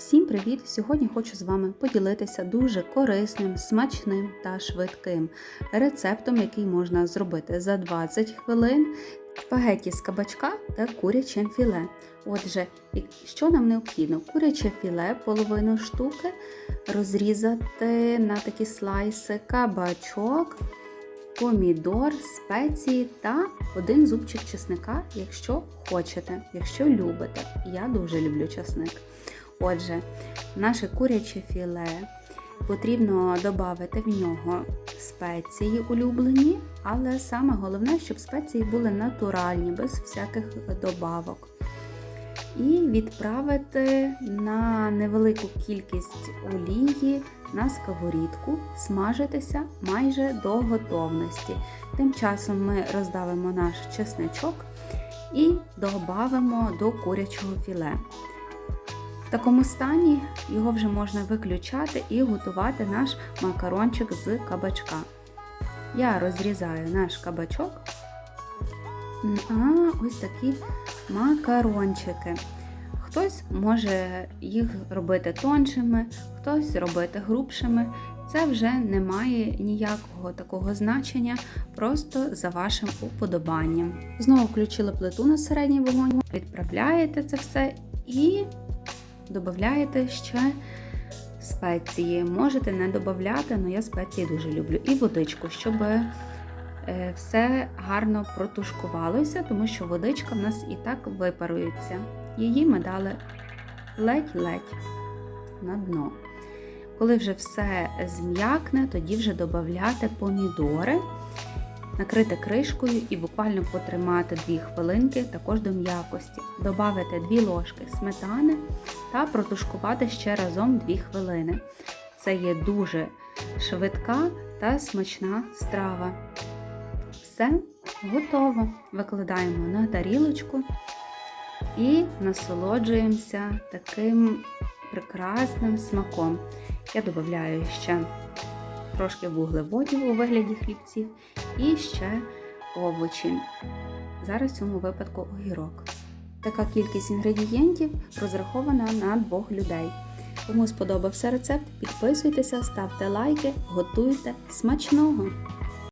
Всім привіт! Сьогодні хочу з вами поділитися дуже корисним, смачним та швидким рецептом, який можна зробити за 20 хвилин. Спагетті з кабачка та куряче філе. Отже, що нам необхідно? Куряче філе, половину штуки, розрізати на такі слайси, кабачок, помідор, спеції та один зубчик чесника, якщо хочете, якщо любите. Я дуже люблю чесник. Отже, наше куряче філе потрібно додати в нього спеції улюблені, але саме головне, щоб спеції були натуральні, без всяких добавок. І відправити на невелику кількість олії на сковорідку, смажитися майже до готовності. Тим часом ми роздавимо наш чесничок і додамо до курячого філе. В такому стані його вже можна виключати і готувати наш макарончик з кабачка. Я розрізаю наш кабачок на ось такі макарончики. Хтось може їх робити тоншими, хтось робити грубшими. Це вже не має ніякого такого значення, просто за вашим уподобанням. Знову включили плиту на середній вогонь, відправляєте це все і додаєте ще спеції. Можете не додати, але я спеції дуже люблю. І водичку, щоб е, все гарно протушкувалося, тому що водичка в нас і так випарується. Її ми дали ледь-ледь на дно. Коли вже все зм'якне, тоді вже додати помідори, накрити кришкою і буквально потримати 2 хвилинки також до м'якості. Добавити 2 ложки сметани та протушкувати ще разом 2 хвилини. Це є дуже швидка та смачна страва. Все готово. Викладаємо на тарілочку і насолоджуємося таким прекрасним смаком. Я додаю ще трошки вуглеводів у вигляді хлібців і ще овочі. Зараз в цьому випадку огірок. Така кількість інгредієнтів розрахована на двох людей. Кому сподобався рецепт, підписуйтеся, ставте лайки, готуйте смачного!